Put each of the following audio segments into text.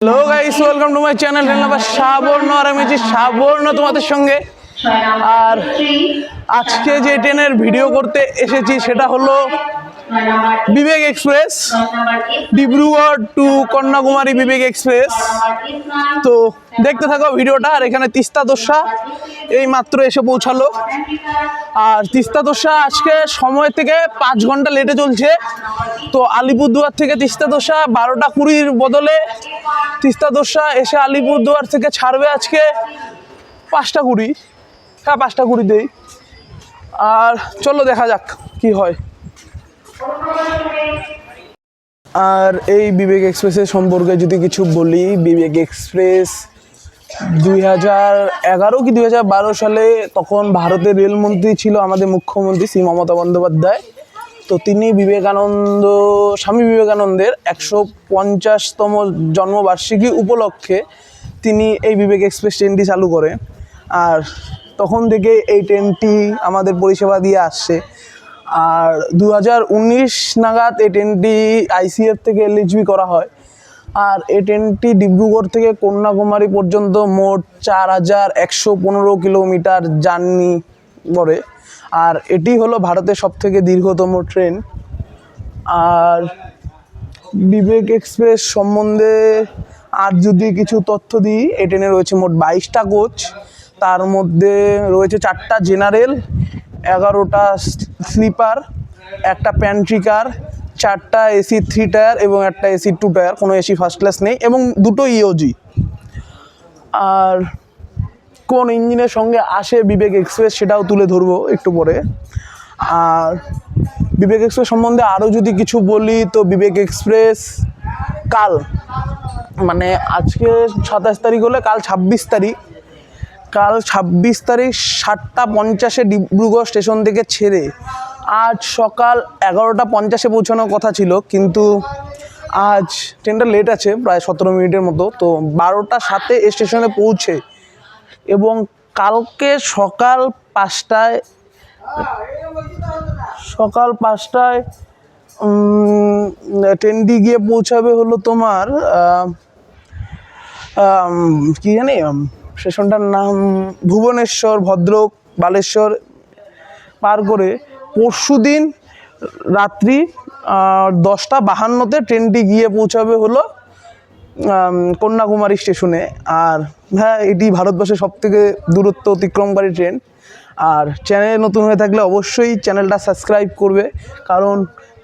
Hello guys welcome channel Sabarna তোমাদের সঙ্গে। আর আজকে যে ট্রেনের ভিডিও করতে এসেছি, সেটা হলো Vivek express, Dibrugarh to Kanyakumari Vivek express. তো দেখতে থাকো ভিডিওটা, আর এখানে তিস্তা দোসা এই মাত্র এসে পৌঁছালো। আর তিস্তা দোসা আজকে সময় থেকে পাঁচ ঘণ্টা লেটে চলছে। তো আলিপুরদুয়ার থেকে তিস্তা দোসা বারোটা কুড়ির বদলে তিস্তা দোসা এসে আলিপুরদুয়ার থেকে ছাড়বে আজকে পাঁচটা কুড়ি। হ্যাঁ পাঁচটা কুড়ি দেই আর চলো দেখা যাক কি হয়। আর এই বিবেক এক্সপ্রেসের সম্পর্কে যদি কিছু বলি, বিবেক এক্সপ্রেস দুই হাজার এগারো কি দুই হাজার বারো সালে তখন ভারতের রেলমন্ত্রী ছিল আমাদের মুখ্যমন্ত্রী শ্রী মমতা বন্দ্যোপাধ্যায়। তো তিনি বিবেকানন্দ, স্বামী বিবেকানন্দের একশো পঞ্চাশতম জন্মবার্ষিকী উপলক্ষে তিনি এই বিবেক এক্সপ্রেস ট্রেনটি চালু করে আর তখন থেকে এই ট্রেনটি আমাদের পরিষেবা দিয়ে আসছে। আর দু হাজার উনিশ নাগাদ ট্রেনটি আইসিএফ থেকে এলএইচবি করা হয়। আর ট্রেনটি ডিব্রুগড় থেকে কন্যাকুমারী পর্যন্ত মোট চার হাজার একশো পনেরো কিলোমিটার জার্নি করে। আর এটি হলো ভারতের সবথেকে দীর্ঘতম ট্রেন। আর বিবেক এক্সপ্রেস সম্বন্ধে আর যদি কিছু তথ্য দিই ট্রেনে রয়েছে মোট বাইশটা কোচ। তার মধ্যে রয়েছে চারটা জেনারেল, এগারোটা স্লিপার, একটা প্যান্ট্রি কার চারটা এসি থ্রি টায়ার এবং একটা এসি টু টায়ার কোনো এসি ফার্স্ট ক্লাস নেই এবং দুটো ইওজি আর কোন ইঞ্জিনের সঙ্গে আসে বিবেক এক্সপ্রেস সেটাও তুলে ধরবো একটু পরে। আর বিবেক এক্সপ্রেস সম্বন্ধে আরও যদি কিছু বলি, তো বিবেক এক্সপ্রেস কাল মানে আজকে সাতাশ তারিখ হলে কাল ছাব্বিশ তারিখ। কাল ছাব্বিশ তারিখ সাতটা পঞ্চাশে ডিব্রুগড় স্টেশন থেকে ছেড়ে আজ সকাল এগারোটা পঞ্চাশে পৌঁছানোর কথা ছিল, কিন্তু আজ ট্রেনটা লেট আছে, প্রায় সতেরো মিনিটের মতো, তো বারোটা সাতে স্টেশনে পৌঁছে এবং কালকে সকাল পাঁচটায় সকাল পাঁচটায় ট্রেনটি গিয়ে পৌঁছাবে হলো তোমার কি জানি স্টেশনটার নাম ভুবনেশ্বর, ভদ্রক, বালেশ্বর, পার করে পরশু দিন রাত্রি দশটা বাহান্নতে ট্রেনটি গিয়ে পৌঁছাবে হলো কন্যাকুমারী স্টেশনে। আর হ্যাঁ এটি ভারতবর্ষের সব থেকে দূরত্ব অতিক্রমকারী ট্রেন। আর চ্যানেলে নতুন হয়ে থাকলে অবশ্যই চ্যানেলটা সাবস্ক্রাইব করবে, কারণ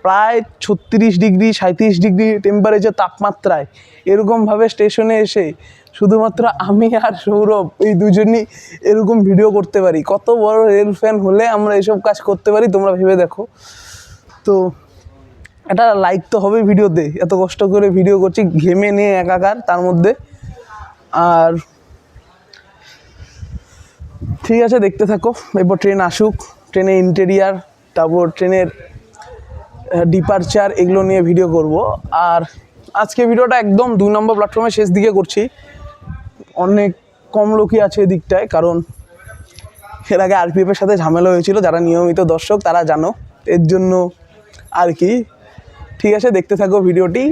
প্রায় ছত্রিশ ডিগ্রি সাঁত্রিশ ডিগ্রি টেম্পারেচার তাপমাত্রায় এরকমভাবে স্টেশনে এসে শুধুমাত্র আমি আর সৌরভ এই দুজনই এরকম ভিডিও করতে পারি। কত বড় রেল ফ্যান হলে আমরা এসব কাজ করতে পারি, তোমরা ভেবে দেখো। তো এটা লাইক তো হবে ভিডিওতে এত কষ্ট করে ভিডিও করছি, ঘেমে নিয়ে একাকার তার মধ্যে। আর ঠিক আছে, দেখতে থাকো। এরপর ট্রেন আসুক। ট্রেনের ইন্টেরিয়ার তারপর ট্রেনের ডিপারচার এগুলো নিয়ে ভিডিও করব। আর আজকে ভিডিওটা একদম দুই নম্বর প্ল্যাটফর্মে শেষ দিকে করছি। অনেক কম লোকই আছে এদিকটায়, কারণ এর আগে আরপিএফের সাথে ঝামেলা হয়েছিল, যারা নিয়মিত দর্শক তারা জানো। এর জন্য আর কি। ঠিক আছে, দেখতে থাকো ভিডিওটি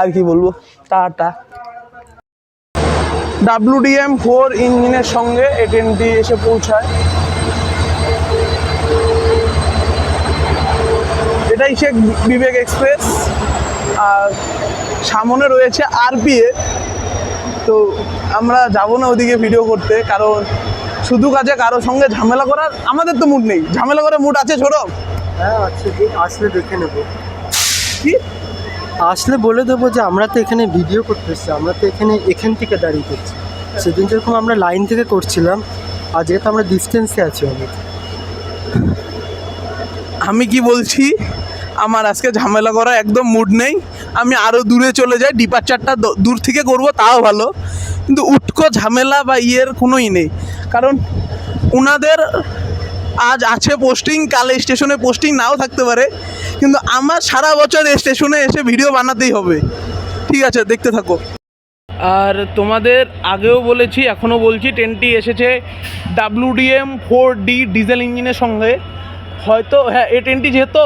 আর কি বলব? টাটা। ডাব্লুডিএম ফোর ইঞ্জিনের সঙ্গে ট্রেনটি এসে পৌঁছায়। এটাই সে বিবেক এক্সপ্রেস। আর সামনে রয়েছে আরপিএ। তো আমরা যাব না ওদিকে ভিডিও করতে কারণ শুধু কাজে কারোর সঙ্গে ঝামেলা করার আমাদের তো মুড নেই। ঝামেলা করার মুড আছে ছোট? হ্যাঁ আচ্ছা ঠিক আসলে দেখে নেব। কি? আসলে বলে দেবো যে আমরা তো এখানে ভিডিও করতে এসেছি আমরা তো এখানে এখান থেকে দাঁড়িয়ে করছি। সেদিন যেরকম আমরা লাইন থেকে করছিলাম আর যেহেতু আমরা ডিস্টেন্সে আছি অনেক। আমি কি বলছি? আমার আজকে ঝামেলা করা একদম মুড নেই। আমি আরও দূরে চলে যাই ডিপারচারটা দূর থেকে করব, তাও ভালো। কিন্তু উটকো ঝামেলা বা ইয়ের কোনোই নেই। কারণ ওনাদের আজ আছে পোস্টিং কাল স্টেশনে পোস্টিং নাও থাকতে পারে। কিন্তু আমার সারা বছর স্টেশনে এসে ভিডিও বানাতেই হবে। ঠিক আছে, দেখতে থাকো। আর তোমাদের আগেও বলেছি, এখনও বলছি, ট্রেনটি এসেছে ডাব্লুডিএম ফোর ডি ডিজেল ইঞ্জিনের সঙ্গে। হয়তো হ্যাঁ এই ট্রেনটি যেহেতু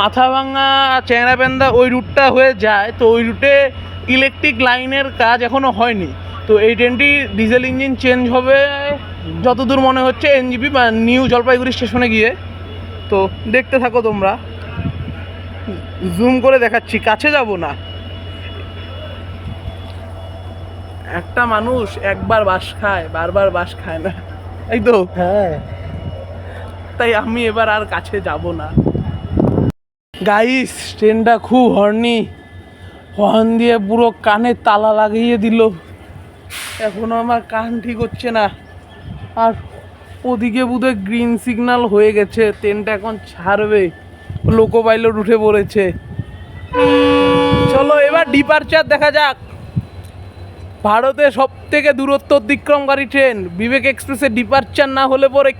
মাথাভাঙা চেংরাবেন্দা ওই রুটটা হয়ে যায় তো ওই রুটে ইলেকট্রিক লাইনের কাজ এখনও হয়নি। তো এই ট্রেনটি ডিজেল ইঞ্জিন চেঞ্জ হবে যতদূর মনে হচ্ছে এনজিপি বা নিউ জলপাইগুড়ি স্টেশনে গিয়ে। তো দেখতে থাকো তোমরা। জুম করে দেখাচ্ছি কাছে যাব না। একটা মানুষ একবার বাস খায় বারবার বাস খায় না। এই তো। হ্যাঁ। তাই আমি এবার আর কাছে যাব না। গাইস ট্রেনটা খুব হর্নি হর্ন দিয়ে পুরো কানে তালা লাগিয়ে দিল। এখনও আমার কান ঠিক হচ্ছে না। আর ওদিকে বোধহয় গ্রিন সিগন্যাল হয়ে গেছে। ট্রেনটা এখন ছাড়বে। লোকো পাইলট উঠে পড়েছে। চলো এবার ডিপারচার দেখা যাক। ভারতে সব থেকে দূরত্ব অতিক্রমকারী ট্রেন বিবেক এক্সপ্রেসের ডিপারচার না হলে পরে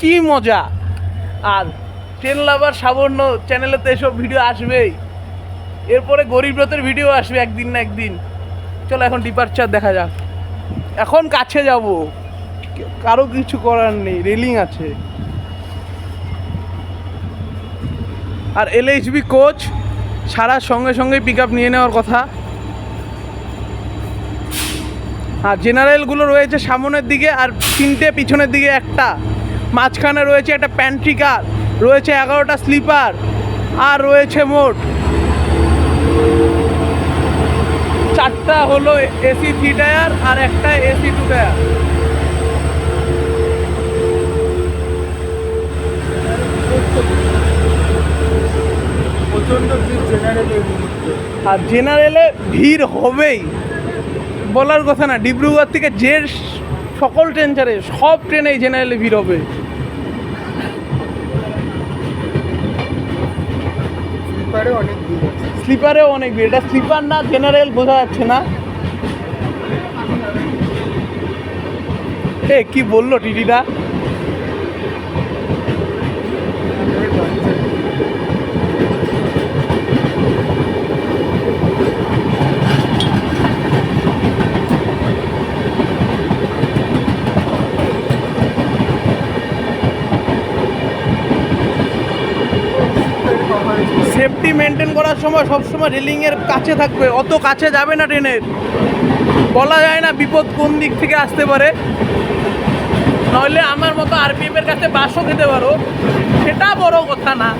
কি মজা? আর ট্রেন লাভার সাবর্ণ চ্যানেলে তো এসব ভিডিও আসবেই। এরপরে গরিব রথের ভিডিও আসবে একদিন না একদিন। চলো এখন ডিপার্চার দেখা যাক। এখন কাছে যাব। কারও কিছু করার নেই রেলিং আছে। আর এলএইচবি কোচ ছাড়ার সঙ্গে সঙ্গে পিক আপ নিয়ে নেওয়ার কথা। আর জেনারেলগুলো রয়েছে সামনের দিকে আর তিনটে পিছনের দিকে একটা। মাঝখানে রয়েছে একটা প্যান্ট্রি কার রয়েছে এগারোটা স্লিপার আর রয়েছে মোট চারটা হলো এসি থ্রি টায়ার আর একটা এসি টু টায়ার। আর জেনারেলে ভিড় হবেই। বলার কথা না ডিব্রুগড় থেকে যে সকল ট্রেন ছাড়ে সব ট্রেনেই জেনারেলে ভিড় হবে। স্লিপারে অনেক ভিড় স্লিপারেও অনেক ভিড়। এটা স্লিপার না জেনারেল বোঝা যাচ্ছে না। এ, কি বলল টিটিটা সেফটি মেনটেন করার সময় সবসময় রেলিংয়ের কাছে থাকবে। অত কাছে যাবে না ট্রেনের। বলা যায় না বিপদ কোন দিক থেকে আসতে পারে। নইলে আমার মতো আরপিএফ এর কাছে বাসও খেতে পারো। সেটা বড় কথা না।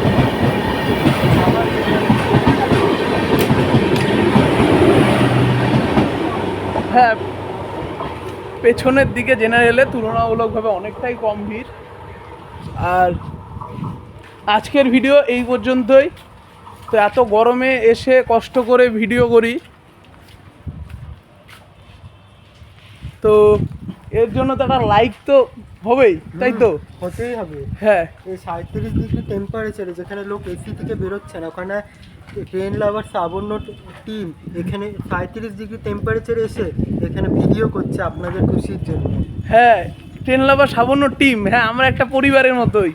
হ্যাঁ পেছনের দিকে জেনারেলে তুলনামূলকভাবে অনেকটাই কম ভিড়। আর আজকের ভিডিও এই পর্যন্তই। তো এত গরমে এসে কষ্ট করে ভিডিও করি। তো এর জন্য তো একটা লাইক তো হবেই তাই তো? হতেই হবে। হ্যাঁ। এই সাঁত্রিশ ডিগ্রি টেম্পারেচারে যেখানে লোক এসি থেকে বেরোচ্ছে না ওখানে ট্রেন লাভার সাবর্ণ টিম এখানে সাঁত্রিশ ডিগ্রি টেম্পারেচারে এসে এখানে ভিডিও করছে আপনাদের খুশির জন্য। হ্যাঁ ট্রেন লাভার সামান্য টিম হ্যাঁ আমরা একটা পরিবারের মতোই।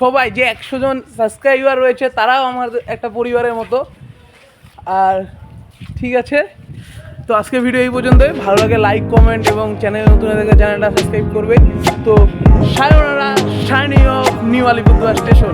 সবাই যে একশো জন সাবস্ক্রাইবার রয়েছে, তারাও আমার একটা পরিবারের মতো। আর ঠিক আছে, তো আজকে ভিডিও এই পর্যন্তই। ভালো লাগে লাইক কমেন্ট এবং চ্যানেল নতুন চ্যানেলটা সাবস্ক্রাইব করবে। তো সায়নারা সায়নীয় নিউ আলিপুরদুয়ার স্টেশন